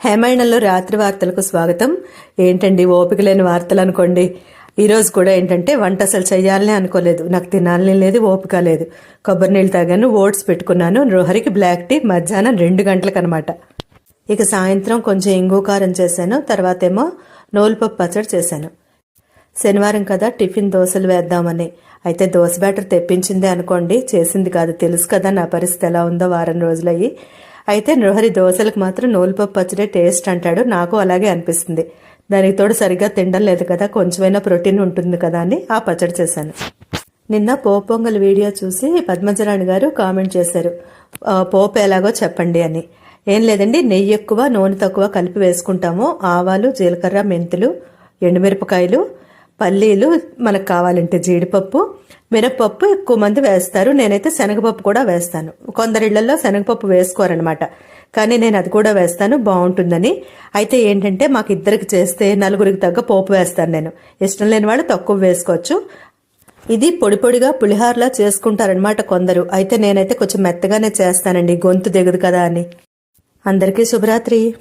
హేమాయణంలో రాత్రి వార్తలకు స్వాగతం. ఏంటండి ఓపిక లేని వార్తలు అనుకోండి. ఈరోజు కూడా ఏంటంటే వంట అసలు చేయాలని అనుకోలేదు. నాకు తినాలని లేదు ఓపిక లేదు. కొబ్బరి నీళ్ళు తాగాను ఓట్స్ పెట్టుకున్నాను. రోహరికి బ్లాక్ టీ మధ్యాహ్నం రెండు గంటలకు అనమాట ఇక సాయంత్రం కొంచెం ఇంగు కారం చేశాను. తర్వాత ఏమో నోలుపప్పు పచ్చడి చేశాను. శనివారం కదా టిఫిన్ దోశలు వేద్దామని. అయితే దోశ బ్యాటర్ తెప్పించిందే అనుకోండి. చేసింది కాదు. తెలుసు కదా నా పరిస్థితి ఎలా ఉందో వారం రోజులయ్యి. అయితే నృహరి దోశలకు మాత్రం నూలుపప్పు పచ్చడే టేస్ట్ అంటాడు. నాకు అలాగే అనిపిస్తుంది. దానికి తోడు సరిగ్గా తినడం లేదు కదా కొంచెమైనా ప్రోటీన్ ఉంటుంది కదా అని ఆ పచ్చడి చేశాను. నిన్న పోపొంగల్ వీడియో చూసి పద్మజరాణి గారు కామెంట్ చేశారు. పోపు ఎలాగో చెప్పండి అని. ఏం లేదండి నెయ్యి ఎక్కువ నూనె తక్కువ కలిపి వేసుకుంటాము. ఆవాలు జీలకర్ర మెంతులు ఎండుమిరపకాయలు పల్లీలు మనకు కావాలంటే జీడిపప్పు మినపప్పు ఎక్కువ మంది వేస్తారు. నేనైతే శనగపప్పు కూడా వేస్తాను. కొందరిళ్ళలో శనగపప్పు వేసుకోరనమాట కానీ నేను అది కూడా వేస్తాను బాగుంటుందని. అయితే ఏంటంటే మాకు ఇద్దరికి చేస్తే నలుగురికి తగ్గ పోపు వేస్తాను నేను. ఇష్టం లేని వాళ్ళు తక్కువ వేసుకోవచ్చు. ఇది పొడి పొడిగా పులిహారలా చేసుకుంటారనమాట కొందరు. అయితే నేనైతే కొంచెం మెత్తగానే చేస్తానండి. గొంతు దిగదు కదా అని. అందరికీ శుభరాత్రి.